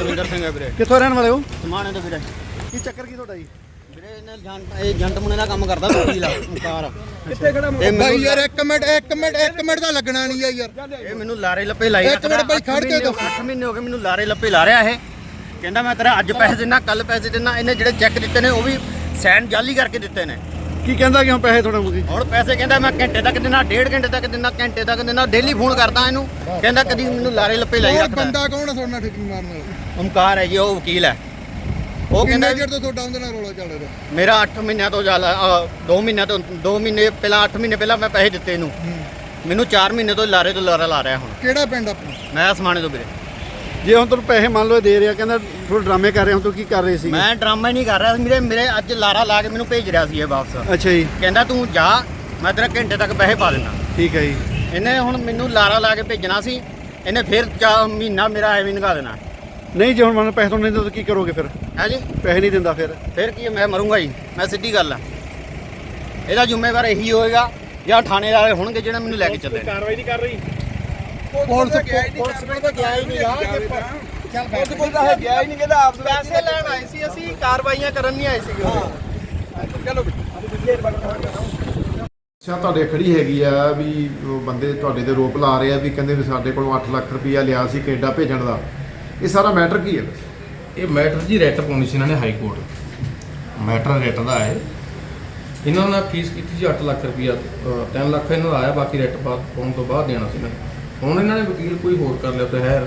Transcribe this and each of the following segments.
ਦਵਿੰਦਰ ਸਿੰਘ ਹੈ ਵੀਰੇ। ਕਿੱਥੋਂ ਰਹਿਣ ਵਾਲੇ ਹੋ? ਸਮਾਣੇ ਤੋਂ ਵੀਰੇ। ਕੀ ਚੱਕਰ ਕੀ ਤੁਹਾਡਾ ਜੀ? ਵੀਰੇ ਇਹਨੇ ਜੰਟ ਇਹ ਜੰਟ ਮੁੰਨੇ ਦਾ ਕੰਮ ਕਰਦਾ ਵਕੀਲ ਆ ਓਂਕਾਰ ਕਿੱਥੇ ਖੜਾ ਮੈਨੂੰ ਯਾਰ ਇੱਕ ਮਿੰਟ ਇੱਕ ਮਿੰਟ ਇੱਕ ਮਿੰਟ ਦਾ ਲੱਗਣਾ ਨਹੀਂ ਆ ਯਾਰ। ਇਹ ਮੈਨੂੰ ਲਾਰੇ ਲੱਪੇ ਲਾਈ ਇੱਕ ਮਿੰਟ ਬਾਈ ਖੜ ਕੇ ਦੱਸੋ। 8 ਮਹੀਨੇ ਹੋ ਗਏ ਮੈਨੂੰ ਲਾਰੇ ਲੱਪੇ ਲਾ ਰਿਹਾ ਇਹ। ਕਹਿੰਦਾ ਮੈਂ ਤੇਰਾ ਅੱਜ ਪੈਸੇ ਦਿੰਦਾ ਕੱਲ ਪੈਸੇ ਦਿੰਦਾ ਇਹਨੇ ਜਿਹੜੇ ਚੈੱਕ ਦਿੱਤੇ ਨੇ ਉਹ ਵੀ ਸਾਈਨ ਜਾਲੀ ਕਰਕੇ ਦਿੱਤੇ ਨੇ। ਕੀ ਕਹਿੰਦਾ ਕਿ ਹੁਣ ਪੈਸੇ ਤੁਹਾਡੇ ਮੁਕੀ ਹੁਣ ਪੈਸੇ ਕਹਿੰਦਾ ਮੈਂ ਘੰਟੇ ਤੱਕ ਦਿੰਦਾ ਡੇਢ ਘੰਟੇ ਤੱਕ ਦਿੰਦਾ ਘੰਟੇ ਤੱਕ ਦਿੰਦਾ ਡੇਲੀ ਫੋਨ ਕਰਦਾ ਇਹਨੂੰ। ਕਹਿੰਦਾ ਕਦੀ ਮੈਨੂੰ ਲਾਰੇ ਲੱਪੇ ਲਾਈ ਰੱਖਦਾ। ਬੰਦਾ ਕੌਣ ਆ ਤੁਹਾਡੇ ਠੱਗੀ ਮਾਰਨ ਵਾਲਾ? ਓਮਕਾਰ ਹੈ ਜੀ ਉਹ ਵਕੀਲ ਹੈ। ਉਹ ਕਹਿੰਦਾ ਕਿੰਨੇ ਚਿਰ ਤੋਂ ਤੁਹਾਡਾ ਉਹਦੇ ਨਾਲ ਰੌਲਾ ਚੱਲ ਰਿਹਾ? ਮੇਰਾ 8 ਮਹੀਨਿਆਂ ਤੋਂ ਜ਼ਿਆਦਾ 2 ਮਹੀਨਿਆਂ ਤੋਂ 2 ਮਹੀਨੇ ਪਹਿਲਾਂ 8 ਮਹੀਨੇ ਪਹਿਲਾਂ ਮੈਂ ਪੈਸੇ ਦਿੱਤੇ ਇਹਨੂੰ। ਮੈਨੂੰ 4 ਮਹੀਨੇ ਤੋਂ ਲਾਰੇ ਤੋਂ ਲਾਰਾ ਲਾ ਰਿਹਾ ਹੁਣ। ਕਿਹੜਾ ਪਿੰਡ ਆਪਣਾ? ਮੈਂ ਸਮਾਣੇ ਤੋਂ ਵੀਰੇ। ਜੇ ਹੁਣ ਤੁਹਾਨੂੰ ਪੈਸੇ ਮੰਨ ਲਓ ਦੇ ਰਿਹਾ ਕਹਿੰਦਾ ਥੋੜਾ ਡਰਾਮੇ ਕਰ ਰਹੇ ਹੋ ਤੂੰ ਕੀ ਕਰ ਰਹੇ ਸੀ ਮੈਂ ਡਰਾਮਾ ਹੀ ਨਹੀਂ ਕਰ ਰਿਹਾ ਸੀ ਮੇਰੇ ਮੇਰੇ ਅੱਜ ਲਾਰਾ ਲਾ ਕੇ ਮੈਨੂੰ ਭੇਜ ਰਿਹਾ ਸੀ ਇਹ ਵਾਪਸ। ਅੱਛਾ ਜੀ। ਕਹਿੰਦਾ ਤੂੰ ਜਾ ਮੈਂ ਤੇਰਾ ਘੰਟੇ ਤੱਕ ਪੈਸੇ ਪਾ ਦਿੰਦਾ। ਠੀਕ ਹੈ ਜੀ। ਇਹਨੇ ਹੁਣ ਮੈਨੂੰ ਲਾਰਾ ਲਾ ਕੇ ਭੇਜਣਾ ਸੀ ਇਹਨੇ ਫਿਰ ਚਾ ਮਹੀਨਾ ਮੇਰਾ ਐਵੇਂ ਨਿਕਾ ਦੇਣਾ। ਨਹੀਂ ਜੇ ਹੁਣ ਮੰਨ ਪੈਸੇ ਤੁਹਾਨੂੰ ਨਹੀਂ ਦਿੰਦਾ ਤਾਂ ਕੀ ਕਰੋਗੇ ਫਿਰ? ਹੈ ਜੀ? ਪੈਸੇ ਨਹੀਂ ਦਿੰਦਾ ਫਿਰ। ਫਿਰ ਕੀ ਹੈ, ਮੈਂ ਮਰੂੰਗਾ ਜੀ ਮੈਂ ਸਿੱਧੀ ਗੱਲ ਆ। ਇਹਦਾ ਜ਼ਿੰਮੇਵਾਰ ਇਹੀ ਹੋਏਗਾ ਜਾਂ ਥਾਣੇ ਵਾਲੇ ਹੋਣਗੇ ਜਿਹੜੇ ਮੈਨੂੰ ਲੈ ਕੇ ਚੱਲੇ ਨੇ। ਕਾਰਵਾਈ ਨਹੀਂ ਕਰ ਰਹੀ। ਪੁਲਿਸ ਪੁਲਿਸ ਕੋਲ ਤਾਂ ਗਿਆ ਹੀ ਨਹੀਂ ਯਾਰ ਉਹਦੇ ਕੋਲ ਤਾਂ। ਗਿਆ ਹੀ ਨਹੀਂ ਕਹਿੰਦਾ ਆਪ ਪੈਸੇ ਲੈਣ ਆਏ ਸੀ ਅਸੀਂ ਕਾਰਵਾਈਆਂ ਕਰਨ ਨਹੀਂ ਆਏ ਸੀਗੇ ਚਲੋ ਸਿਆ ਤੁਹਾਡੇ ਖੜੀ ਹੈਗੀ ਆ ਵੀ ਉਹ ਬੰਦੇ ਤੁਹਾਡੇ ਤੇ ਰੋਪ ਲਾ ਰਹੇ ਆ ਵੀ ਕਹਿੰਦੇ ਵੀ ਸਾਡੇ ਕੋਲੋਂ 8 ਲੱਖ ਰੁਪਈਆ ਲਿਆ ਸੀ ਕੈਨੇਡਾ ਭੇਜਣ ਦਾ। ਇਹ ਸਾਰਾ ਮੈਟਰ ਕੀ ਹੈ? ਇਹ ਮੈਟਰ ਜੀ ਰੈਟ ਪਾਉਣੀ ਸੀ ਇਹਨਾਂ ਨੇ ਹਾਈ ਕੋਰਟ। ਮੈਟਰ ਰੈਟ ਦਾ ਹੈ। ਇਹਨਾਂ ਨੇ ਫੀਸ ਕੀਤੀ ਸੀ 8 ਲੱਖ ਰੁਪਇਆ 3 ਲੱਖ ਇਹਨਾਂ ਦਾ ਆਇਆ ਬਾਕੀ ਰੈਟ ਪਾਉਣ ਤੋਂ ਬਾਅਦ ਦੇਣਾ ਸੀ ਇਹਨਾਂ ਨੇ। ਹੁਣ ਇਹਨਾਂ ਨੇ ਵਕੀਲ ਕੋਈ ਹੋਰ ਕਰ ਲਿਆ ਤੇ ਹੈ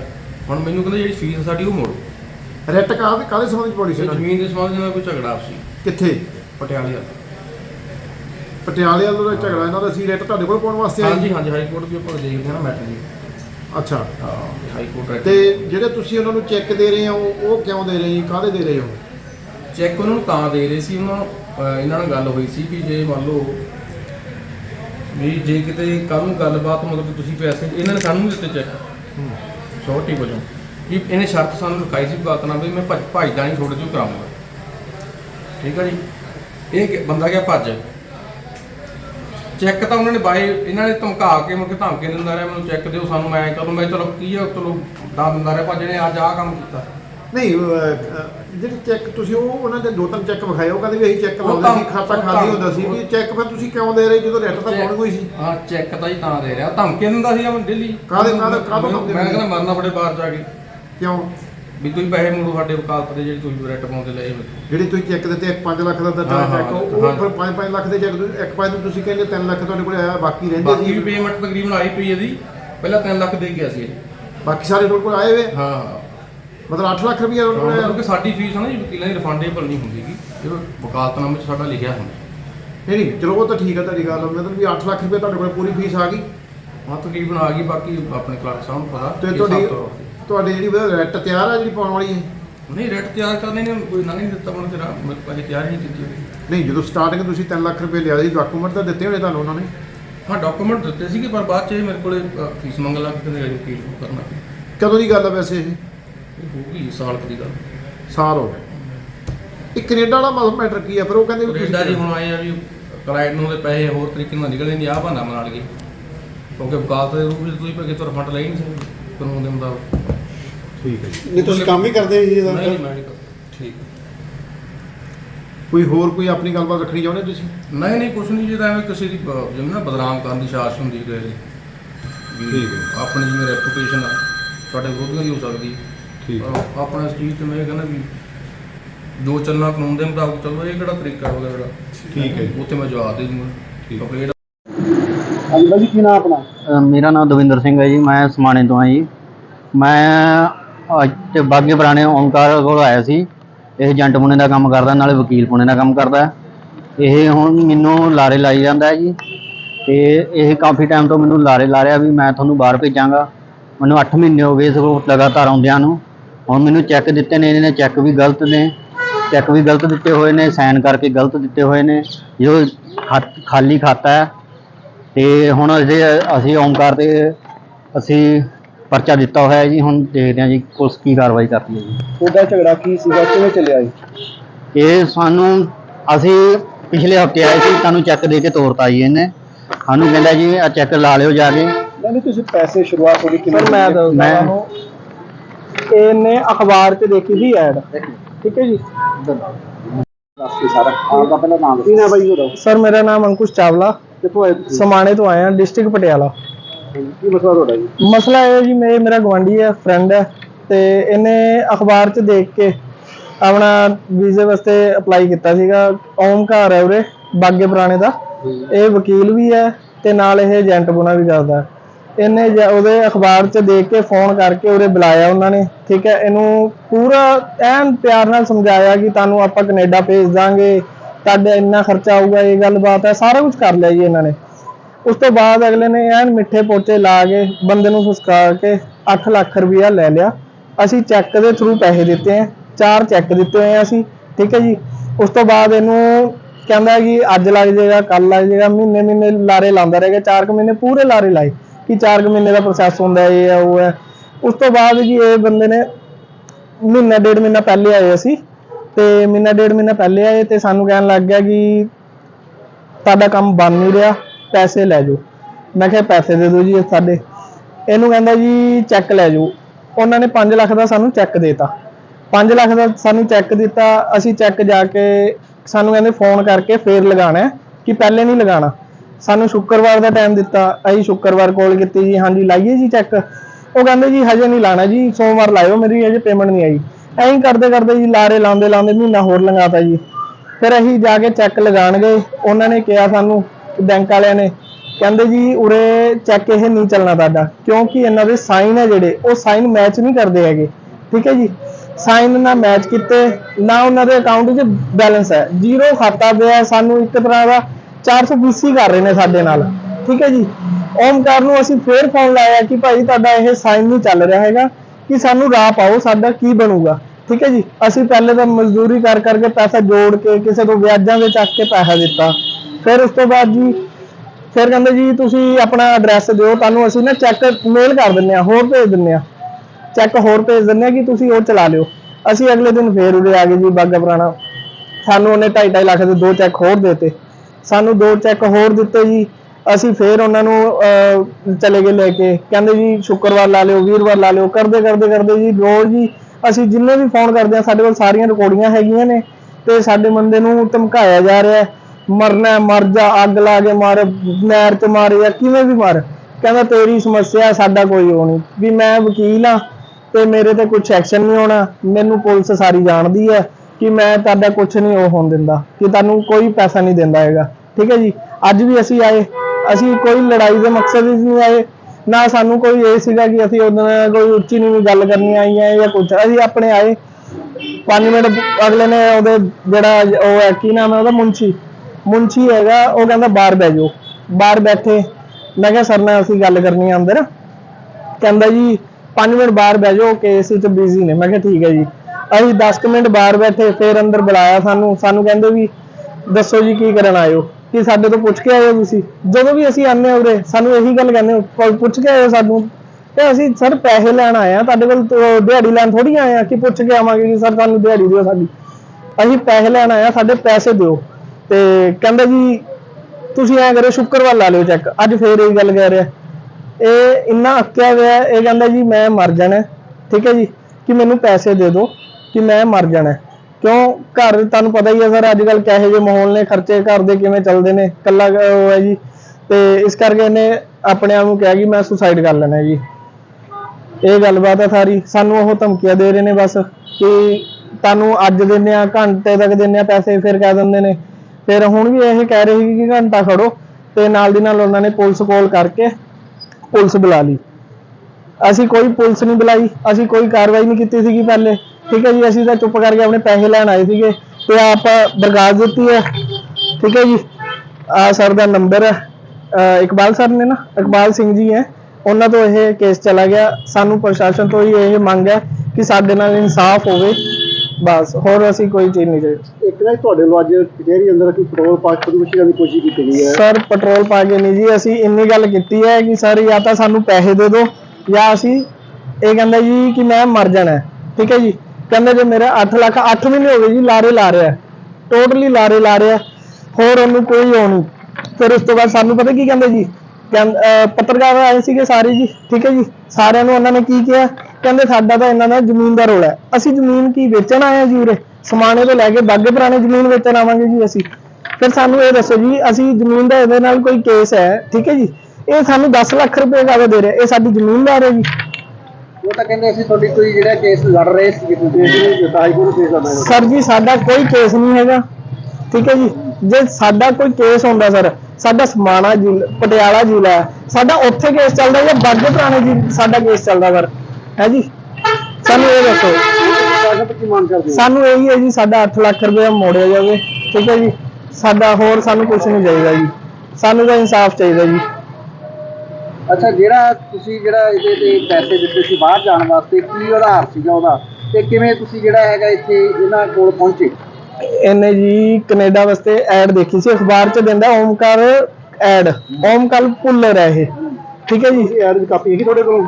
ਹੁਣ ਮੈਨੂੰ ਕਹਿੰਦੇ ਜਿਹੜੀ ਫੀਸ ਸਾਡੀ ਉਹ ਮੋੜੋ। ਰੈਟ ਕਾਹਦੇ ਕਾਹਦੇ ਸੰਬੰਧ ਚ ਪੌੜੀ ਸੀ ਇਹਨਾਂ? ਜ਼ਮੀਨ ਦੇ ਸੰਬੰਧ ਨਾਲ ਕੋਈ ਝਗੜਾ ਸੀ। ਕਿੱਥੇ? ਪਟਿਆਲੇ ਵਾਲਾ। ਪਟਿਆਲੇ ਵਾਲਾ ਦਾ ਝਗੜਾ ਇਹਨਾਂ ਦਾ ਸੀ ਰੈਟ ਤੁਹਾਡੇ ਕੋਲ ਪਾਉਣ ਵਾਸਤੇ ਆਏ ਹਾਂਜੀ ਹਾਂਜੀ ਹਾਈ ਕੋਰਟ ਵੀ ਆਪਾਂ ਦੇਖਦੇ ਹਾਂ ਨਾ ਮੈਟਰ ਜੀ। ਅੱਛਾ। ਹਾਂ ਹਾਈ ਕੋਰਟ ਰੈਟ ਤੇ ਜਿਹੜੇ ਤੁਸੀਂ ਉਹਨਾਂ ਨੂੰ ਚੈੱਕ ਦੇ ਰਹੇ ਹੋ ਉਹ ਕਿਉਂ ਦੇ ਰਹੇ ਹੋ ਕਾਹਦੇ ਦੇ ਰਹੇ ਹੋ? ਚੈੱਕ ਉਹਨਾਂ ਨੂੰ ਤਾਂ ਦੇ ਰਹੇ ਸੀ ਉਹਨਾਂ ਅਹ ਇਹਨਾਂ ਨਾਲ ਗੱਲ ਹੋਈ ਸੀ ਕਿ ਜੇ ਮੰਨ ਲਓ ਵੀ ਜੇ ਕਿਤੇ ਕੱਲ ਨੂੰ ਗੱਲਬਾਤ ਮਤਲਬ ਕਿ ਤੁਸੀਂ ਪੈਸੇ ਇਹਨਾਂ ਨੇ ਸਾਨੂੰ ਵੀ ਦਿੱਤੇ ਚੈੱਕ ਛੋਟੀ ਵਜੋਂ। ਵੀ ਇਹਨੇ ਸ਼ਰਤ ਸਾਨੂੰ ਲਿਖਾਈ ਸੀ ਬਾਤ ਨਾਲ ਵੀ ਮੈਂ ਭੱਜ ਭੱਜਦਾ ਨਹੀਂ ਛੋੜੇ ਤੋਂ ਕਰਾਉਂਗਾ। ਠੀਕ ਆ ਜੀ? ਇਹ ਕਿ- ਬੰਦਾ ਗਿਆ ਭੱਜ? ਚੈੱਕ ਤਾਂ ਉਹਨਾਂ ਨੇ ਬਾਏ ਇਹਨਾਂ ਨੇ ਧਮਕਾ ਕੇ ਮੁੜ ਕੇ ਧਮਕੇ ਦਿੰਦਾ ਰਿਹਾ ਮੈਨੂੰ ਚੈੱਕ ਦਿਓ ਸਾਨੂੰ ਮੈਂ ਕਦੋਂ ਮੈਂ ਚਲੋ ਕੀ ਆ ਚਲੋ ਦਾ ਦਿੰਦਾ ਰਿਹਾ ਭੱਜ ਨੇ ਅੱਜ ਆਹ ਕੰਮ ਕੀਤਾ। ਨਹੀਂ ਅਹ, ਜਿਹੜੇ ਚੈੱਕ ਤੁਸੀਂ ਉਹ ਉਹਨਾਂ ਦੇ ਦੋ ਤਿੰਨ ਚੈੱਕ ਵਿਖਾਏ ਉਹ ਕਹਿੰਦੇ ਵੀ ਅਸੀਂ ਚੈੱਕ ਉਹ ਲਾਉਂਦੇ ਸੀ ਤਾਂ- ਖਾਤਾ ਉਹ ਖਾਲੀ ਤਾਂ- ਹੁੰਦਾ ਸੀ ਵੀ ਚੈੱਕ ਫਿਰ ਤੁਸੀਂ ਕਿਉਂ ਦੇ ਰਹੇ ਜਦੋਂ ਰੈਟ ਤਾਂ ਪਾਉਣੀ ਹੋਈ ਸੀ? ਹਾਂ ਚੈੱਕ ਤਾਂ ਹੀ ਤਾਂ ਦੇ ਰਿਹਾ ਧਮਕੇ ਦਿੰਦਾ ਸੀ ਮੈਂ ਦਿੱਲੀ। ਕਾਹਦੇ- ਕਾਹਦੇ- ਕਾਹਦੋਂ ਧਮਕੇ ਮੈਂ ਦਿੰਦੇ? ਕਹਿੰਦਾ ਮਰਨਾ ਬੜੇ ਬਾਹਰ ਜਾ ਕੇ। ਕਿਉਂ? ਵੀ ਤੁਸੀਂ ਪੈਸੇ ਮੋੜੋ ਸਾਡੇ ਵਕਾਲਤ ਦੇ ਜਿਹੜੀ ਤੁਸੀਂ ਰੈਟ ਪਾਉਂਦੇ ਲਏ ਹੋਏ। ਜਿਹੜੀ ਤੁਸੀਂ ਚੈੱਕ ਦਿੱਤੇ 5 ਲੱਖ ਦਾ ਦਿੱਤਾ ਹਾਂ, ਚੈੱਕ ਉਹ ਹਾਂ। ਫਿਰ 5-5 ਲੱਖ ਦੇ ਚੈੱਕ ਤੁਸੀਂ ਇੱਕ ਪੰਜ ਤੁਸੀਂ ਕਹਿੰਦੇ 3 ਲੱਖ ਤੁਹਾਡੇ ਕੋਲ ਆਇਆ ਬਾਕੀ ਰਹਿੰਦੇ ਬਾਕੀ ਵੀ ਸੀ ਪੇਮੈਂਟ ਤਕਰੀਬਨ ਆਈ ਪਈ ਇਹਦੀ। ਪਹਿਲਾਂ 3 ਲੱਖ ਦੇ ਗਿਆ ਸੀ ਇਹ। ਬਾਕੀ ਸਾਰੇ ਤੁਹਾਡੇ ਕੋਲ ਆਏ ਹੋਏ? ਹਾਂ ਮਤਲਬ 8 ਲੱਖ ਰੁਪਏ ਉਹਨਾਂ ਨੇ ਕਿਉਂਕਿ ਸਾਡੀ ਫੀਸ ਹੈ ਨਾ ਜੀ ਵਕੀਲਾਂ ਦੀ ਰਿਫੰਡੇਬਲ ਨਹੀਂ ਹੁੰਦੀਗੀ ਇਹ ਵਕਾਲਤਨਾਮੇ 'ਚ ਸਾਡਾ ਲਿਖਿਆ ਹੁੰਦਾ। ਨਹੀਂ ਨਹੀਂ ਚਲੋ ਉਹ ਤਾਂ ਠੀਕ ਹੈ ਤੁਹਾਡੀ ਗੱਲ। ਮਤਲਬ ਵੀ 8 ਲੱਖ ਰੁਪਏ ਤੁਹਾਡੇ ਕੋਲ ਪੂਰੀ ਫੀਸ ਆ ਗਈ। ਹਾਂ ਤਕਰੀਬਨ ਆ ਗਈ ਬਾਕੀ ਆਪਣੇ ਕਲਰਕ ਸਾਹਿਬ ਨੂੰ ਪਤਾ। ਤੇ ਤੁਹਾਡੀ ਤੋਂ। ਤੁਹਾਡੀ ਜਿਹੜੀ ਰੈਟ ਤਿਆਰ ਆ ਜਿਹੜੀ ਪਾਉਣ ਵਾਲੀ ਹੈ ਨਹੀਂ ਰੈਟ ਤਿਆਰ ਕਰਨੇ ਨੇ ਕੋਈ ਨਾ ਨਹੀਂ ਦਿੱਤਾ ਮੈਨੂੰ ਤੇਰਾ ਮੈਂ ਪੈਸੇ ਤਿਆਰ ਹੀ ਨਹੀਂ ਕੀਤੀ ਉਹਦੀ। ਨਹੀਂ ਜਦੋਂ ਸਟਾਰਟਿੰਗ ਤੁਸੀਂ 3 ਲੱਖ ਰੁਪਏ ਲਿਆ ਸੀ ਡਾਕੂਮੈਂਟ ਤਾਂ ਦਿੱਤੇ ਹੋਣੇ ਤੁਹਾਨੂੰ ਉਹਨਾਂ ਨੇ? ਹਾਂ ਡਾਕੂਮੈਂਟ ਦਿੱਤੇ ਸੀਗੇ ਪਰ ਬਾਅਦ 'ਚ ਇਹ ਮੇਰੇ ਕੋਲੇ ਅ, ਫੀਸ ਮੰਗਣ ਲੱਗ ਪਏ ਕਹਿੰਦੇ ਵਕੀਲ ਨੂੰ ਕਰਨਾ ਪਿਆ। ਕਦੋਂ ਦੀ ਗੱਲ ਆ ਵੈਸੇ ਇਹ? ਇਹ ਹੋ ਗਈ ਸਾਲ ਕੁ ਦੀ ਗੱਲ। ਸਾਲ ਹੋ ਗਏ। ਇਹ ਕੈਨੇਡਾ ਵਾਲਾ ਮਤਲਬ ਮੈਟਰ ਕੀ ਆ? ਫਿਰ ਉਹ ਕਹਿੰਦੇ ਵੀ ਕੈਨੇਡਾ ਜੀ ਹੁਣ ਆਏ ਆ ਵੀ ਕਲਾਇੰਟ ਨੂੰ ਦੇ ਪੈਸੇ ਹੋਰ ਤਰੀਕੇ ਨਾਲ ਨਿਕਲਦੇ ਨਹੀਂ ਆ ਬਹਾਨਾ ਬਣਾ ਲਈਏ ਕਿਉਂਕਿ ਵਕਾਲਤ ਦੇ ਰੂਪ ਵਿੱਚ ਤੁਸੀਂ ਭਾਵੇਂ ਕਿਤੋਂ ਰਿਫੰਡ ਲੈ ਹੀ ਨਹੀਂ ਸਕਦੇ ਕਾਨੂੰਨ ਦੇ ਮੁਤਾਬਕ। ਠੀਕ ਹੈ ਜੀ। ਨਹੀਂ ਤੁਸੀਂ ਕੰਮ ਹੀ ਕਰਦੇ ਜੀ ਇਹਦਾ? ਨਹੀਂ ਨਹੀਂ, ਮੈਂ ਨਹੀਂ ਕਰਦਾ। ਠੀਕ ਕੋਈ ਹੋਰ ਕੋਈ ਆਪਣੀ ਗੱਲਬਾਤ ਰੱਖਣੀ ਚਾਹੁੰਦੇ ਤੁਸੀਂ? ਨਹੀਂ ਨਹੀਂ ਕੁਛ ਨਹੀਂ ਜਿਹਦਾ ਐਵੇਂ ਕਿਸੇ ਦੀ ਬ- ਜਿਵੇਂ ਨਾ ਬਦਨਾਮ ਕਰਨ ਦੀ ਸਾਜ਼ਿਸ਼ ਹੁੰਦੀ ਹੈ ਕਿਸੇ ਦੀ। ਵੀ ਠੀਕ ਹੈ। ਆਪਣੀ ਜਿਵੇਂ ਰੈਪੂਟੇਸ਼ਨ ਸਾਡੇ ਵਿਰੋਧੀਆਂ ਦੀ ਹੋ ਸਕਦੀ। ਠੀਕ ਪਰ ਆਪਣਾ ਇਸ ਚੀਜ਼ ਤੇ ਮੈਂ ਇਹ ਕਹਿੰਦਾ ਵੀ ਜੋ ਚੱਲਣਾ ਕਾਨੂੰਨ ਦੇ ਮੁਤਾਬਕ ਚੱਲੋ ਇਹ ਕਿਹੜਾ ਤਰੀਕਾ ਹੋਗਾ ਜਿਹੜਾ? ਠੀਕ ਹੈ ਜੀ। ਉੱਥੇ ਮੈਂ ਜਵਾਬ ਦੇ ਦੂੰਗਾ। ਕਿਉਂਕਿ ਇਹ ਹਾਂਜੀ ਬਾਈ ਜੀ ਕੀ ਨਾਮ ਆਪਣਾ? ਅ, ਮੇਰਾ ਨਾਮ ਦਵਿੰਦਰ ਸਿੰਘ ਹੈ ਜੀ ਮੈਂ ਸਮਾਣੇ ਤੋਂ ਹਾਂ ਜੀ। ਮੈਂ ਅੱਜ ਤੇ ਬਾਗੇ ਪੁਰਾਣੇ ਓਮਕਾਰ ਕੋਲ ਆਇਆ ਸੀ। ਇਹ ਏਜੰਟ ਪੁਣੇ ਦਾ ਕੰਮ ਕਰਦਾ, ਨਾਲੇ ਵਕੀਲ ਪੁਣੇ ਦਾ ਕੰਮ ਕਰਦਾ। ਇਹ ਹੁਣ ਮੈਨੂੰ ਲਾਰੇ ਲਾਈ ਜਾਂਦਾ ਹੈ ਜੀ। ਤੇ ਇਹ ਕਾਫੀ ਟਾਈਮ ਤੋਂ ਮੈਨੂੰ ਲਾਰੇ ਲਾ ਰਿਹਾ ਵੀ ਮੈਂ ਤੁਹਾਨੂੰ ਬਾਹਰ ਭੇਜਾਂਗਾ। ਮੈਨੂੰ 8 ਮਹੀਨੇ ਹੋ ਗਏ ਸਗੋਂ ਲਗਾਤਾਰ ਆਉਂਦਿਆਂ ਨੂੰ। ਹੁਣ ਮੈਨੂੰ ਚੈੱਕ ਦਿੱਤੇ ਨੇ, ਇਹਨੇ ਚੈੱਕ ਵੀ ਗਲਤ ਨੇ। ਚੈੱਕ ਵੀ ਗਲਤ ਦਿੱਤੇ ਹੋਏ ਨੇ ਸਾਈਨ ਕਰਕੇ ਗਲਤ ਦਿੱਤੇ ਹੋਏ ਨੇ। ਜੋ ਖਾਤ- ਖਾਲੀ ਖਾਤਾ ਹੈ। ਤੇ ਹੁਣ ਅਸੀਂ ਅਸੀਂ ਓਮਕਾਰ ਤੇ ਅਸੀਂ ਪਰਚਾ ਦਿੱਤਾ ਹੋਇਆ ਹੈ ਜੀ ਹੁਣ ਦੇਖਦੇ ਹਾਂ ਜੀ ਪੁਲਿਸ ਕੀ ਕਾਰਵਾਈ ਕਰਦੀ ਹੈ ਜੀ। ਤੁਹਾਡਾ ਝਗੜਾ ਕੀ ਸੀਗਾ ਕਿਵੇਂ ਚੱਲਿਆ ਜੀ ਇਹ ਸਾਨੂੰ ਅਸੀਂ ਪਿਛਲੇ ਹਫ਼ਤੇ ਆਏ ਸੀ ਸਾਨੂੰ ਚੈੱਕ ਦੇ ਕੇ ਤੋਰਤਾ ਜੀ ਇਹਨੇ। ਸਾਨੂੰ ਕਹਿੰਦਾ ਜੀ ਆ ਚੈੱਕ ਲਾ ਲਿਓ ਜਾ ਕੇ। ਨਹੀਂ ਤੁਸੀਂ ਪੈਸੇ ਸ਼ੁਰੂਆਤ ਹੋਈ ਕਿਵੇਂ ਸਰ, ਮੈਂ ਤਾਂ- ਮੈਂ- ਇਹਨੇ ਅਖਬਾਰ 'ਚ ਦੇਖੀ ਸੀ ਐਡ ਠੀਕ ਹੈ ਜੀ? ਕੀ ਨਾ ਬਾਈ ਤੁਹਾਡਾ ਸਰ ਮੇਰਾ ਨਾਮ ਅੰਕੁਸ਼ ਚਾਵਲਾ। ਕਿੱਥੋਂ ਆਏ ਤੁਸੀਂ? ਸਮਾਣੇ ਤੋਂ ਆਇਆ ਡਿਸਟ੍ਰਿਕਟ ਪਟਿਆਲਾ। ਕੀ ਮਸਲਾ ਤੁਹਾਡਾ ਜੀ? ਮਸਲਾ ਇਹ ਹੈ ਜੀ ਮੇ ਮੇਰਾ ਗਵਾਂਢੀ ਹੈ ਫਰੈਂਡ ਹੈ ਤੇ ਇਹਨੇ ਅਖਬਾਰ 'ਚ ਦੇਖ ਕੇ ਆਪਣਾ ਵੀਜ਼ੇ ਵਾਸਤੇ ਅਪਲਾਈ ਕੀਤਾ ਸੀਗਾ ਓਮਕਾਰ ਹੈ ਉਰੇ ਬਾਗੇ ਪੁਰਾਣੇ ਦਾ। ਇਹ ਵਕੀਲ ਵੀ ਹੈ ਤੇ ਨਾਲ ਇਹ ਏਜੰਟ ਬੁਣਾ ਵੀ ਕਰਦਾ। ਹੈ। ਇਹਨੇ ਜ- ਉਹਦੇ ਅਖਬਾਰ 'ਚ ਦੇਖ ਕੇ ਫੋਨ ਕਰਕੇ ਉਰੇ ਬੁਲਾਇਆ ਉਹਨਾਂ ਨੇ ਠੀਕ ਹੈ ਇਹਨੂੰ ਪੂਰਾ ਐਨ ਪਿਆਰ ਨਾਲ ਸਮਝਾਇਆ ਕਿ ਤੁਹਾਨੂੰ ਆਪਾਂ ਕੈਨੇਡਾ ਭੇਜ ਦਾਂਗੇ ਤੁਹਾਡਾ ਇੰਨਾ ਖਰਚਾ ਆਊਗਾ ਇਹ ਗੱਲਬਾਤ ਹੈ ਸਾਰਾ ਕੁਝ ਕਰ ਲਿਆ ਜੀ ਇਹਨਾਂ ਨੇ। ਉਸ ਤੋਂ ਬਾਅਦ ਅਗਲੇ ਨੇ ਐਨ ਮਿੱਠੇ ਪੋਚੇ ਲਾ ਕੇ ਬੰਦੇ ਨੂੰ ਫਸਕਾ ਕੇ 8 ਲੱਖ ਰੁਪਇਆ ਲੈ ਲਿਆ। ਅਸੀਂ ਚੈੱਕ ਦੇ ਥਰੂ ਪੈਸੇ ਦਿੱਤੇ ਆ, ਚਾਰ ਚੈੱਕ ਦਿੱਤੇ ਹੋਏ ਆ ਅਸੀਂ, ਠੀਕ ਹੈ ਜੀ? ਉਸ ਤੋਂ ਬਾਅਦ ਇਹਨੂੰ ਕਹਿੰਦਾ ਕਿ ਅੱਜ ਲੱਗ ਜਾਏਗਾ ਕੱਲ ਲੱਗ ਜਾਏਗਾ, ਮਹੀਨੇ ਮਹੀਨੇ ਲਾਰੇ ਲਾਉਂਦਾ ਰਹੇਗਾ ਚਾਰ ਕੁ ਮਹੀਨੇ ਪੂਰੇ ਲਾਰੇ ਲਾਏ ਕਿ ਚਾਰ ਕੁ ਮਹੀਨੇ ਦਾ ਪ੍ਰੋਸੈਸ ਹੁੰਦਾ ਇਹ ਹੈ ਉਹ ਹੈ। ਉਸ ਤੋਂ ਬਾਅਦ ਜੀ ਇਹ ਬੰਦੇ ਨੇ ਮਹੀਨਾ ਡੇਢ ਮਹੀਨਾ ਪਹਿਲੇ ਆਏ ਅਸੀਂ ਤੇ ਮਹੀਨਾ ਡੇਢ ਮਹੀਨਾ ਪਹਿਲੇ ਆਏ ਤੇ ਸਾਨੂੰ ਕਹਿਣ ਲੱਗ ਗਿਆ ਕਿ ਤੁਹਾਡਾ ਕੰਮ ਬਣ ਨਹੀਂ ਰਿਹਾ। ਪੈਸੇ ਲੈ ਜਾਓ। ਮੈਂ ਕਿਹਾ ਪੈਸੇ ਦੇ ਦਿਓ ਜੀ ਸਾਡੇ। ਇਹਨੂੰ ਕਹਿੰਦਾ ਜੀ ਚੈੱਕ ਲੈ ਜਾਓ। ਉਹਨਾਂ ਨੇ 5 ਲੱਖ ਦਾ ਸਾਨੂੰ ਚੈੱਕ ਦੇਤਾ। 5 ਲੱਖ ਦਾ ਸਾਨੂੰ ਚੈੱਕ ਦਿੱਤਾ। ਅਸੀਂ ਚੈੱਕ ਜਾ ਕੇ ਸਾਨੂੰ ਕਹਿੰਦੇ ਫੋਨ ਕਰਕੇ ਫੇਰ ਲਗਾਉਣਾ ਕਿ ਪਹਿਲੇ ਨਹੀਂ ਲਗਾਉਣਾ। ਸਾਨੂੰ ਸ਼ੁੱਕਰਵਾਰ ਦਾ ਟਾਈਮ ਦਿੱਤਾ। ਅਸੀਂ ਸ਼ੁੱਕਰਵਾਰ ਕਾਲ ਕੀਤੀ ਜੀ, ਹਾਂਜੀ ਲਾਈਏ ਜੀ ਚੈੱਕ ਉਹ ਕਹਿੰਦੇ ਜੀ ਹਜੇ ਨਹੀਂ ਲਾਣਾ ਜੀ, ਸੋਮਵਾਰ ਲਾਇਓ ਮੇਰੀ, ਹਜੇ ਪੇਮੈਂਟ ਨਹੀਂ ਆਈ। ਐਂ ਕਰਦੇ ਕਰਦੇ ਜੀ ਲਾਰੇ ਲਾਉਂਦੇ ਲਾਉਂਦੇ ਮਹੀਨਾ ਹੋਰ ਲੰਘਾਤਾ ਜੀ। ਫਿਰ ਅਸੀਂ ਜਾ ਕੇ ਚੈੱਕ ਲਗਾਣ ਗਏ। ਉਹਨਾਂ ਨੇ ਕਿਹਾ ਸਾਨੂੰ ਬੈਂਕ ਵਾਲਿਆਂ ਨੇ ਕਹਿੰਦੇ ਜੀ ਉਰੇ ਚੈੱਕ ਇਹ ਨਹੀਂ ਚੱਲਣਾ ਤੁਹਾਡਾ, ਕਿਉਂਕਿ ਇਹਨਾਂ ਦੇ ਸਾਈਨ ਹੈ ਜਿਹੜੇ, ਉਹ ਸਾਈਨ ਮੈਚ ਨਹੀਂ ਕਰਦੇ ਹੈਗੇ। ਠੀਕ ਹੈ ਜੀ? ਸਾਈਨ ਨਾ ਮੈਚ ਕੀਤੇ, ਨਾ ਉਹਨਾਂ ਦੇ ਅਕਾਊਂਟ 'ਚ ਬੈਲੈਂਸ ਹੈ। ਜ਼ੀਰੋ ਖਾਤਾ ਪਿਆ ਸਾਨੂੰ ਇੱਕ ਤਰ੍ਹਾਂ ਦਾ 420 ਕਰ ਰਹੇ ਨੇ ਸਾਡੇ ਨਾਲ। ਠੀਕ ਹੈ ਜੀ? ਓਮਕਾਰ ਨੂੰ ਅਸੀਂ ਫੇਰ ਫੋਨ ਲਾਇਆ ਕਿ ਭਾਈ ਤੁਹਾਡਾ ਇਹ ਸਾਈਨ ਨਹੀਂ ਚੱਲ ਰਿਹਾ ਹੈਗਾ, ਕਿ ਸਾਨੂੰ ਰਾਹ ਪਾਓ, ਸਾਡਾ ਕੀ ਬਣੂਗਾ। ਠੀਕ ਹੈ ਜੀ? ਅਸੀਂ ਪਹਿਲੇ ਤਾਂ ਮਜ਼ਦੂਰੀ ਕਰ ਕਰਕੇ ਪੈਸਾ ਜੋੜ ਕੇ, ਕਿਸੇ ਤੋਂ ਵਿਆਜਾਂ ਦੇ ਚੱਕ ਕੇ ਪੈਸਾ ਦਿੱਤਾ। ਫਿਰ ਉਸ ਤੋਂ ਬਾਅਦ ਜੀ ਫਿਰ ਕਹਿੰਦੇ ਜੀ ਤੁਸੀਂ ਆਪਣਾ ਐਡਰੈਸ ਦਿਓ ਤੁਹਾਨੂੰ ਅਸੀਂ ਨਾ ਚੈੱਕ ਮੇਲ ਕਰ ਦਿੰਨੇ ਆ ਹੋਰ ਭੇਜ ਦਿੰਨੇ ਆ ਚੈੱਕ ਹੋਰ ਭੇਜ ਦਿੰਨੇ ਆ ਕਿ ਤੁਸੀਂ ਉਹ ਚਲਾ ਲਿਓ। ਅਸੀਂ ਅਗਲੇ ਦਿਨ ਫੇਰ ਉਰੇ ਆ ਗਏ ਜੀ ਬਾਗਾ ਪੁਰਾਣਾ। ਸਾਨੂੰ ਉਹਨੇ 2.5 ਲੱਖ ਦੇ ਦੋ ਚੈੱਕ ਹੋਰ ਦੇਤੇ। ਸਾਨੂੰ ਦੋ ਚੈੱਕ ਹੋਰ ਦਿੱਤੇ ਜੀ। ਅਸੀਂ ਫੇਰ ਉਹਨਾਂ ਨੂੰ ਅਹ, ਚਲੇ ਗਏ ਲੈ ਕੇ। ਕਹਿੰਦੇ ਜੀ ਸ਼ੁੱਕਰਵਾਰ ਲਾ ਲਿਓ ਵੀਰਵਾਰ ਲਾ ਲਿਓ। ਕਰਦੇ ਕਰਦੇ ਕਰਦੇ ਜੀ ਰੋਜ਼ ਜੀ ਅਸੀਂ ਜਿੰਨੇ ਵੀ ਫੋਨ ਕਰਦੇ ਆ ਸਾਡੇ ਕੋਲ ਸਾਰੀਆਂ ਰਿਕਾਰਡਿੰਗਾਂ ਹੈਗੀਆਂ ਨੇ ਤੇ ਸਾਡੇ ਬੰਦੇ ਨੂੰ ਧਮਕਾਇਆ ਜਾ ਰਿਹਾ ਹੈ। ਮਰਨਾ ਮਰ ਜਾ, ਅੱਗ ਲਾ ਕੇ ਮਾਰ, ਨਹਿਰ ਚ ਮਾਰ ਜਾਂ ਕਿਵੇਂ ਵੀ ਮਾਰ। ਕਹਿੰਦਾ ਤੇਰੀ ਸਮੱਸਿਆ ਸਾਡਾ ਕੋਈ ਉਹ ਨਹੀਂ। ਵੀ ਮੈਂ ਵਕੀਲ ਆ ਤੇ ਮੇਰੇ ਤੇ ਕੁਝ ਐਕਸ਼ਨ ਨਹੀਂ ਹੋਣਾ। ਮੈਨੂੰ ਪੁਲਿਸ ਸਾਰੀ ਜਾਣਦੀ ਹੈ ਕਿ ਮੈਂ ਤੁਹਾਡਾ ਕੁਝ ਨਹੀਂ ਉਹ ਹੋਣ ਦਿੰਦਾ, ਕਿ ਤੁਹਾਨੂੰ ਕੋਈ ਪੈਸਾ ਨਹੀਂ ਦਿੰਦਾ ਹੈਗਾ। ਠੀਕ ਹੈ ਜੀ? ਅੱਜ ਵੀ ਅਸੀਂ ਆਏ। ਅਸੀਂ ਕੋਈ ਲੜਾਈ ਦੇ ਮਕਸਦ ਵਿੱਚ ਨਹੀਂ ਆਏ। ਨਾ ਸਾਨੂੰ ਕੋਈ ਇਹ ਸੀਗਾ ਕਿ ਅਸੀਂ ਉਹਦੇ ਨਾਲ ਕੋਈ ਉੱਚੀ ਨੀਵੀਂ ਗੱਲ ਕਰਨੀ ਆਈ ਹੈ ਜਾਂ ਕੁਝ ਅਸੀਂ ਆਪਣੇ ਆਏ। 5 ਮਿੰਟ ਅਗਲੇ ਨੇ ਉਹਦੇ ਜਿਹੜਾ ਉਹ ਹੈ, ਕੀ ਨਾਮ ਹੈ ਉਹਦਾ ਮੁੰਸ਼ੀ ਮੁੰਸ਼ੀ ਹੈਗਾ, ਉਹ ਕਹਿੰਦਾ ਬਾਹਰ ਬਹਿ ਜਾਓ। ਬਾਹਰ ਬੈਠੇ, ਮੈਂ ਕਿਹਾ ਸਰ ਨਾਲ ਅਸੀਂ ਗੱਲ ਕਰਨੀ ਆ ਅੰਦਰ। ਕਹਿੰਦਾ ਜੀ 5 ਮਿੰਟ ਬਾਹਰ ਬਹਿ ਜਾਓ ਕੇਸ ਚ ਬਿਜ਼ੀ ਨੇ। ਮੈਂ ਕਿਹਾ ਠੀਕ ਹੈ ਜੀ। ਅਸੀਂ 10 ਕੁ ਮਿੰਟ ਬਾਹਰ ਬੈਠੇ, ਫਿਰ ਅੰਦਰ ਬੁਲਾਇਆ ਸਾਨੂੰ। ਸਾਨੂੰ ਕਹਿੰਦੇ ਵੀ, ਦੱਸੋ ਜੀ ਕੀ ਕਰਨ ਆਇਓ ਕਿ ਸਾਡੇ ਤੋਂ ਪੁੱਛ ਕੇ ਆਇਓ ਤੁਸੀਂ? ਜਦੋਂ ਵੀ ਅਸੀਂ ਆਨੇ ਉਰੇ, ਸਾਨੂੰ ਇਹੀ ਗੱਲ ਕਹਿੰਦੇ ਹੋ ਪੁੱਛ ਕੇ ਆਇਓ ਸਾਨੂੰ? ਤੇ ਅਸੀਂ, ਸਰ, ਪੈਸੇ ਲੈਣ ਆਏ ਆ ਤੁਹਾਡੇ ਕੋਲ ਦਿਹਾੜੀ ਲੈਣ ਥੋੜੀ ਆਏ ਆ ਕਿ ਪੁੱਛ ਕੇ ਆਵਾਂਗੇ ਕਿ ਸਰ ਤੁਹਾਨੂੰ ਦਿਹਾੜੀ ਦਿਓ ਸਾਡੀ। ਅਸੀਂ ਪੈਸੇ ਲੈਣ ਆਏ ਆ ਸਾਡੇ ਪੈਸੇ ਦਿਓ। ਤੇ ਕਹਿੰਦਾ ਜੀ, ਤੁਸੀਂ ਐਂ ਕਰੋ ਸ਼ੁੱਕਰਵਾਰ ਲਾ ਲਿਓ ਚੈੱਕ ਅੱਜ ਫੇਰ ਇਹ ਗੱਲ ਕਹਿ ਰਿਹਾ। ਇਹ ਇੰਨਾ ਅੱਕਿਆ ਹੋਇਆ, ਇਹ ਕਹਿੰਦਾ ਜੀ, ਮੈਂ ਮਰ ਜਾਣਾ। ਠੀਕ ਹੈ ਜੀ? ਕਿ ਮੈਨੂੰ ਪੈਸੇ ਦੇ ਦਿਓ ਕਿ ਮੈਂ ਮਰ ਜਾਣਾ। ਕਿਉਂ? ਘਰ ਤੁਹਾਨੂੰ ਪਤਾ ਹੀ ਹੈ ਸਰ ਅੱਜ ਕੱਲ ਕਿਹੋ ਜਿਹੇ ਮਾਹੌਲ ਨੇ, ਖਰਚੇ ਘਰ ਦੇ ਕਿਵੇਂ ਚੱਲਦੇ ਨੇ ਕੱਲਾ ਉਹ ਹੈ ਜੀ। ਤੇ ਇਸ ਕਰਕੇ ਇਹਨੇ ਆਪਣੇ ਆਪ ਨੂੰ ਕਿਹਾ ਕਿ ਮੈਂ ਸੁਸਾਈਡ ਕਰ ਲੈਣਾ ਜੀ। ਇਹ ਗੱਲਬਾਤ ਹੈ ਸਾਰੀ। ਸਾਨੂੰ ਉਹ ਧਮਕੀਆਂ ਦੇ ਰਹੇ ਨੇ ਬਸ ਕਿ ਤੁਹਾਨੂੰ ਅੱਜ ਦਿੰਦੇ ਆ ਘੰਟੇ ਤੱਕ ਦਿੰਦੇ ਆ ਪੈਸੇ, ਫਿਰ ਕਹਿ ਦਿੰਦੇ ਨੇ। ਫਿਰ ਹੁਣ ਵੀ ਇਹ ਕਹਿ ਰਹੇ ਸੀ ਕਿ ਘੰਟਾ ਖੜੋ ਤੇ ਨਾਲ ਦੀ ਨਾਲ ਉਹਨਾਂ ਨੇ ਪੁਲਿਸ ਕੋਲ ਕਰਕੇ ਪੁਲਿਸ ਬੁਲਾ ਲਈ। ਅਸੀਂ ਕੋਈ ਪੁਲਿਸ ਨਹੀਂ ਬੁਲਾਈ, ਅਸੀਂ ਕੋਈ ਕਾਰਵਾਈ ਨਹੀਂ ਕੀਤੀ ਸੀਗੀ ਪਹਿਲੇ। ਠੀਕ ਹੈ ਜੀ, ਅਸੀਂ ਤਾਂ ਚੁੱਪ ਕਰਕੇ ਆਪਣੇ ਪੈਸੇ ਲੈਣ ਆਏ ਸੀਗੇ ਤੇ ਆਪ ਦਰਗਾਹ ਦਿੱਤੀ ਹੈ। ਠੀਕ ਹੈ ਜੀ, ਆ ਸਰ ਦਾ ਨੰਬਰ ਹੈ। ਅਹ ਇਕਬਾਲ ਸਰ ਨੇ ਨਾ, ਇਕਬਾਲ ਸਿੰਘ ਜੀ ਹੈ। ਉਹਨਾਂ ਤੋਂ ਇਹ ਕੇਸ ਚਲਾ ਗਿਆ। ਸਾਨੂੰ ਪ੍ਰਸ਼ਾਸਨ ਤੋਂ ਹੀ ਇਹ ਮੰਗ ਹੈ ਕਿ ਸਾਡੇ ਨਾਲ ਇਨਸਾਫ ਹੋਵੇ। ਬਸ ਹੋਰ ਅਸੀਂ ਕੋਈ ਚੀਜ਼ ਨਹੀਂ ਚਾਹੀਦੀ ਇੱਕ ਨਾ ਤੁਹਾਡੇ ਵੱਲੋਂ ਅੱਜ ਕਚਹਿਰੀ ਅੰਦਰ ਕੋਈ ਪੈਟਰੋਲ ਪਾ ਕੇ ਖੁਦਕੁਸ਼ੀ ਕਰਨ ਦੀ ਕੋਸ਼ਿਸ਼ ਕੀਤੀ ਗਈ ਹੈ। ਸਰ ਪੈਟਰੋਲ ਪਾ ਕੇ ਨਹੀਂ ਜੀ ਅਸੀਂ ਇੰਨੀ ਗੱਲ ਕੀਤੀ ਹੈ ਕਿ ਸਰ ਜਾਂ ਤਾਂ ਸਾਨੂੰ ਪੈਸੇ ਦੇ ਦਿਓ ਜਾਂ ਅਸੀਂ ਇਹ ਕਹਿੰਦਾ ਜੀ ਕਿ ਮੈਂ ਮਰ ਜਾਣਾ ਹੈ। ਠੀਕ ਹੈ ਜੀ? ਕਹਿੰਦਾ ਜੇ ਮੇਰਾ 8 ਲੱਖ 8 ਮਹੀਨੇ ਹੋ ਗਏ ਜੀ ਲਾਰੇ ਲਾ ਰਿਹਾ ਟੋਟਲੀ ਲਾਰੇ ਲਾ ਰਿਹਾ ਹੋਰ ਉਹਨੂੰ ਕੋਈ ਉਹ ਨਹੀਂ। ਫਿਰ ਉਸ ਤੋਂ ਬਾਅਦ ਸਾਨੂੰ ਪਤਾ ਕੀ ਕਹਿੰਦੇ ਜੀ? ਕਹਿੰ- ਅਹ ਪੱਤਰਕਾਰ ਆਏ ਸੀਗੇ ਸਾਰੇ ਜੀ ਠੀਕ ਹੈ ਜੀ? ਸਾਰਿਆਂ ਨੂੰ ਉਹਨਾਂ ਨੇ ਕੀ ਕਿਹਾ? ਕਹਿੰਦੇ ਸਾਡਾ ਤਾਂ ਇਹਨਾਂ ਦਾ ਜ਼ਮੀਨ ਦਾ ਰੋਲਾ ਹੈ। ਅਸੀਂ ਜ਼ਮੀਨ ਕੀ ਵੇਚਣ ਆਏ ਆ ਜੀ ਉਰੇ? ਸਮਾਣੇ ਤੋਂ ਲੈ ਕੇ ਬਾਗੇ ਪੁਰਾਣੇ ਜ਼ਮੀਨ ਵੇਚਣ ਆਵਾਂਗੇ ਜੀ ਅਸੀਂ। ਫਿਰ ਸਾਨੂੰ ਇਹ ਦੱਸੋ ਜੀ ਅਸੀਂ ਜ਼ਮੀਨ ਦਾ ਇਹਦੇ ਨਾਲ ਕੋਈ ਕੇਸ ਹੈ ਠੀਕ ਹੈ ਜੀ? ਇਹ ਸਾਨੂੰ 10 ਲੱਖ ਰੁਪਏ ਕਾਹਦਾ ਦੇ ਰਿਹਾ? ਇਹ ਸਾਡੀ ਜ਼ਮੀਨ ਲੈ ਰਿਹਾ ਜੀ। ਉਹ ਤਾਂ ਕਹਿੰਦੇ ਅਸੀਂ ਤੁਹਾਡੀ ਕੋਈ ਜਿਹੜਾ ਕੇਸ ਲੜ ਰਹੇ ਸੀ ਤੁਸੀਂ ਇਸ ਨੂੰ ਹਾਈ ਕੋਰਟ ਕੇਸ ਲੜਨਾ ਸਰ ਜੀ ਸਾਡਾ ਕੋਈ ਕੇਸ ਨਹੀਂ ਹੈਗਾ ਠੀਕ ਹੈ ਜੀ? ਜੇ ਸਾਡਾ ਕੋਈ ਕੇਸ ਹੁੰਦਾ ਸਰ ਸਾਡਾ ਸਮਾਣਾ ਜ਼ਿਲ੍ਹਾ ਪਟਿਆਲਾ ਜ਼ਿਲ੍ਹਾ ਹੈ। ਸਾਡਾ ਉੱਥੇ ਕੇਸ ਚੱਲਦਾ ਜਾਂ ਬਾਗੇ ਪੁਰਾਣੇ ਜੀ ਸਾਡਾ ਕੇਸ ਚੱਲਦਾ ਸਰ। ਹੈ ਜੀ ਸਾਨੂੰ ਇਹ ਦੱਸੋ। ਕਾਗਜ਼ ਕੀ ਮੰਗ ਕਰਦੇ ਹੋ ਸਾਨੂੰ ਇਹੀ ਹੈ ਜੀ ਸਾਡਾ 8 ਲੱਖ ਰੁਪਏ ਮੋੜਿਆ ਜਾਵੇ ਠੀਕ ਹੈ ਜੀ? ਸਾਡਾ ਹੋਰ ਸਾਨੂੰ ਕੁਝ ਨਹੀਂ ਚਾਹੀਦਾ ਜੀ। ਸਾਨੂੰ ਤਾਂ ਇਨਸਾਫ ਚਾਹੀਦਾ ਜੀ। ਅੱਛਾ ਜਿਹੜਾ ਤੁਸੀਂ ਜਿਹੜਾ ਇਹਦੇ ਤੇ ਪੈਸੇ ਦਿੱਤੇ ਸੀ ਬਾਹਰ ਜਾਣ ਵਾਸਤੇ ਕੀ ਆਧਾਰ ਸੀਗਾ ਉਹਦਾ? ਤੇ ਕਿਵੇਂ ਤੁਸੀਂ ਜਿਹੜਾ ਹੈਗਾ ਇੱਥੇ ਇਹਨਾਂ ਕੋਲ ਪਹੁੰਚੇ? ਇਹਨੇ ਜੀ ਕੈਨੇਡਾ ਵਾਸਤੇ ਐਡ ਦੇਖੀ ਸੀ। ਅਖਬਾਰ 'ਚ ਦਿੰਦਾ ਓਮਕਾਰ ਐਡ ਓਮਕਾਰ ਭੁੱਲਰ ਹੈ ਇਹ ਠੀਕ ਹੈ ਜੀ? ਯਾਰ ਦੀ ਕਾਪੀ ਹੈਗੀ ਤੁਹਾਡੇ ਕੋਲ?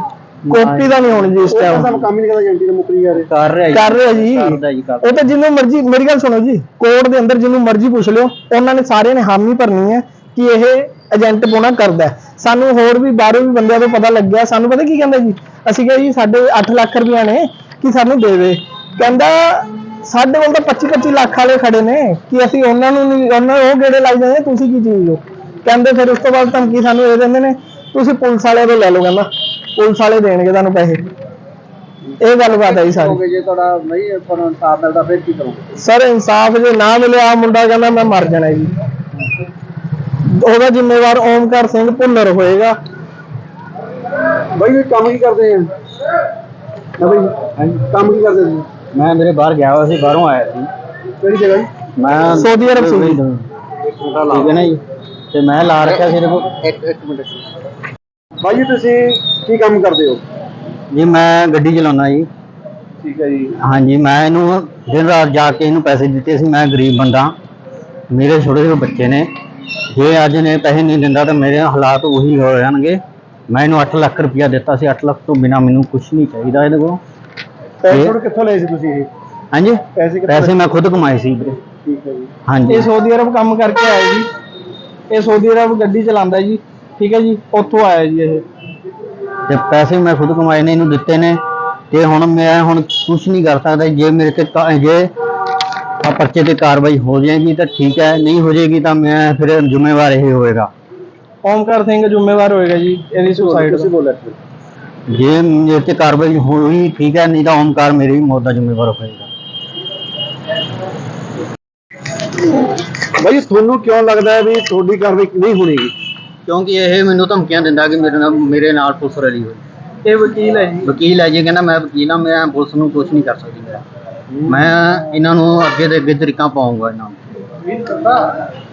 ਕਾਪੀ ਦਾ ਨਹੀਂ ਹੋਣੀ ਜੀ ਇਸ ਟਾਈਮ ਸਾਨੂੰ ਕੰਮ ਹੀ ਨਹੀਂ ਕਰਦਾ ਏਜੰਟੀ ਦਾ ਮੁਕਰੀ ਜਾ ਰਹੇ ਕਰ ਰਿਹਾ ਜੀ। ਕਰ ਰਿਹਾ ਜੀ। ਕਰਦਾ ਜੀ ਕਰਦਾ ਉਹ ਤਾਂ ਜਿੰਨੂੰ ਮਰਜ਼ੀ ਮੇਰੀ ਗੱਲ ਸੁਣੋ ਜੀ ਕੋਰਟ ਦੇ ਅੰਦਰ ਜਿੰਨੂੰ ਮਰਜ਼ੀ ਪੁੱਛ ਲਿਓ ਉਹਨਾਂ ਨੇ ਸਾਰਿਆਂ ਨੇ ਹਾਮੀ ਭਰਨੀ ਹੈ ਕਿ ਇਹ ਏਜੰਟ ਪੋਣਾ ਕਰਦਾ। ਸਾਨੂੰ ਹੋਰ ਵੀ ਬਾਹਰੋਂ ਵੀ ਬੰਦਿਆਂ ਤੋਂ ਪਤਾ ਲੱਗਿਆ। ਸਾਨੂੰ ਪਤਾ ਕੀ ਕਹਿੰਦਾ ਜੀ? ਅਸੀਂ ਕਿਹਾ ਜੀ ਸਾਡੇ 8 ਲੱਖ ਰੁਪਇਆ ਨੇ ਕਿ ਸਾਨੂੰ ਦੇ ਦੇ। ਕਹਿੰਦਾ ਸਾਡੇ ਕੋਲ ਤਾਂ 25 25 ਲੱਖ ਵਾਲੇ ਖੜੇ ਨੇ ਕਿ ਅਸੀਂ ਉਹਨਾਂ ਨੂੰ ਨਹੀਂ ਉਹਨਾਂ ਉਹ ਗੇੜੇ ਲਾਈ ਜਾਂਦੇ ਤੁਸੀਂ ਕੀ ਚੀਜ਼ ਹੋ? ਕਹਿੰਦੇ ਫਿਰ ਉਸ ਤੋਂ ਬਾਅਦ ਧਮਕੀ ਸਾਨੂੰ ਇਹ ਦਿੰਦੇ ਨੇ। ਤੁਸੀਂ ਪੁਲਿਸ ਵਾਲਿਆਂ ਤੋਂ ਲੈ ਲਓ ਕਹਿੰਦਾ। ਪੁਲਿਸ ਵਾਲੇ ਦੇਣਗੇ ਤੁਹਾਨੂੰ ਪੈਸੇ। ਇਹ ਗੱਲਬਾਤ ਹੈ ਜੀ ਸਾਰੀ। ਜੇ ਤੁਹਾਡਾ ਨਹੀਂ ਤੁਹਾਨੂੰ ਇਨਸਾਫ ਮਿਲਦਾ ਫਿਰ ਕੀ ਕਰੋਗੇ? ਸਰ ਇਨਸਾਫ ਜੇ ਨਾ ਮਿਲਿਆ ਆ ਮੁੰਡਾ ਕਹਿੰਦਾ ਮੈਂ ਮਰ ਜਾਣਾ ਜੀ। ਉਹਦਾ ਜ਼ਿੰਮੇਵਾਰ ਓਮਕਾਰ ਸਿੰਘ ਭੁੱਲਰ ਹੋਏਗਾ। ਬਾਈ ਇਹ ਕੰਮ ਕੀ ਕਰਦੇ ਆ? ਨਾ ਬਾਈ ਕੰਮ ਕੀ ਕਰਦੇ ਸੀ ਮੈਂ ਮੇਰੇ ਬਾਹਰ ਗਿਆ ਹੋਇਆ ਸੀ ਬਾਹਰੋਂ ਆਇਆ ਸੀ। ਕਿਹੜੀ ਜਗ੍ਹਾ ਜੀ? ਮੈਂ ਸਾਊਦੀ ਅਰਬ ਸੀ। ਠੀਕ ਹੈ ਨਾ ਜੀ? ਤੇ ਮੈਂ ਲਾ ਰੱਖਿਆ ਸੀ ਇਹਦੇ ਕੋਲ। ਇੱਕ ਇੱਕ ਮਿੰਟ। ਬਾਈ ਜੀ ਤੁਸੀਂ ਕੀ ਕੰਮ ਕਰਦੇ ਹੋ? ਜੀ ਮੈਂ ਗੱਡੀ ਚਲਾਉਣਾ ਜੀ। ਠੀਕ ਹੈ ਜੀ। ਹਾਂਜੀ ਮੈਂ ਇਹਨੂੰ ਦਿਨ ਰਾਤ ਜਾ ਕੇ ਇਹਨੂੰ ਪੈਸੇ ਦਿੱਤੇ ਸੀ ਮੈਂ ਗਰੀਬ ਬੰਦਾ। ਮੇਰੇ ਛੋਟੇ ਛੋਟੇ ਬੱਚੇ ਨੇ। ਜੇ ਅੱਜ ਨੇ ਪੈਸੇ ਨਹੀਂ ਦਿੰਦਾ ਤਾਂ ਮੇਰੇ ਹਾਲਾਤ ਉਹੀ ਹੋ ਜਾਣਗੇ। ਮੈਂ ਇਹਨੂੰ 8 ਲੱਖ ਰੁਪਇਆ ਦਿੱਤਾ ਸੀ 8 ਲੱਖ ਤੋਂ ਬਿਨਾ ਮੈਨੂੰ ਕੁਝ ਨਹੀਂ ਚਾਹੀਦਾ ਇਹਦੇ ਕੋਲ। ਪੈਸੇ ਤੁਹਾਡੇ ਕਿੱਥੋਂ ਲਏ ਸੀ ਤੁਸੀਂ ਇਹ? ਹਾਂਜੀ? ਪੈਸੇ ਕਿੱਥੋਂ ਪੈਸੇ ਮੈਂ ਖੁਦ ਕਮਾਏ ਸੀ ਵੀਰੇ। ਠੀਕ ਹੈ ਜੀ। ਹਾਂਜੀ। ਇਹ ਸਾਊਦੀ ਅਰਬ ਕੰਮ ਕਰਕੇ ਆਇਆ ਜੀ। ਇਹ ਸਾਊਦੀ ਅਰਬ ਗੱਡੀ ਚਲਾਉਂਦਾ ਜੀ। ਠੀਕ ਹੈ ਜੀ ਉੱਥੋਂ ਆਇਆ ਜੀ ਇਹ। ਤੇ ਪੈਸੇ ਮੈਂ ਖੁਦ ਕਮਾਏ ਨੇ ਇਹਨੂੰ ਦਿੱਤੇ ਨੇ। ਤੇ ਹੁਣ ਮੈਂ ਹੁਣ ਕੁਝ ਨਹੀਂ ਕਰ ਸਕਦਾ ਜੇ ਮੇਰੇ ਤੇ ਕਾ- ਜੇ ਆ ਪਰਚੇ ਤੇ ਕਾਰਵਾਈ ਹੋ ਜਾਏਗੀ ਤਾਂ ਠੀਕ ਹੈ ਨਹੀਂ ਹੋ ਜਾਏਗੀ ਤਾਂ ਮੈਂ ਫਿਰ ਜ਼ਿੰਮੇਵਾਰ ਇਹ ਹੋਏਗਾ। ਓਮਕਾਰ ਸਿੰਘ ਜ਼ਿੰਮੇਵਾਰ ਹੋਏਗਾ ਜੀ ਇਹਦੀ ਸੁਸਾਈਡ ਤੁਸੀਂ ਬੋਲਿਆ ਜੇ ਮੇਰੇ ਤੇ ਕਾਰਵਾਈ ਹੋਈ ਠੀਕ ਹੈ ਨਹੀਂ ਤਾਂ ਓਮਕਾਰ ਮੇਰੀ ਮੌਤ ਦਾ ਜ਼ਿੰਮੇਵਾਰ ਹੋਏਗਾ। ਬਾਈ ਤੁਹਾਨੂੰ ਕਿਉਂ ਲੱਗਦਾ ਹੈ ਵੀ ਤੁਹਾਡੀ ਕਾਰਵਾਈ ਨਹੀਂ ਹੋਣੀਗੀ ਕਿਉਂਕਿ ਇਹ ਮੈਨੂੰ ਧਮਕੀਆਂ ਦਿੰਦਾ ਕਿ ਮੇਰੇ ਨਾਲ ਮੇਰੇ ਨਾਲ ਪੁਲਿਸ ਰਲੀ ਹੋਈ। ਇਹ ਵਕੀਲ ਹੈ ਜੀ। ਵਕੀਲ ਹੈ ਜੀ ਕਹਿੰਦਾ ਮੈਂ ਵਕੀਲ ਹਾਂ ਮੈਂ ਪੁਲਿਸ ਨੂੰ ਕੁਝ ਨਹੀਂ ਕਰ ਸਕਦੀ। ਮੈਂ ਇਹਨਾਂ ਨੂੰ ਅੱਗੇ ਦੇ ਅੱਗੇ ਤਰੀਕਾਂ ਪਾਉਂਗਾ ਇਹਨਾਂ ਨੂੰ।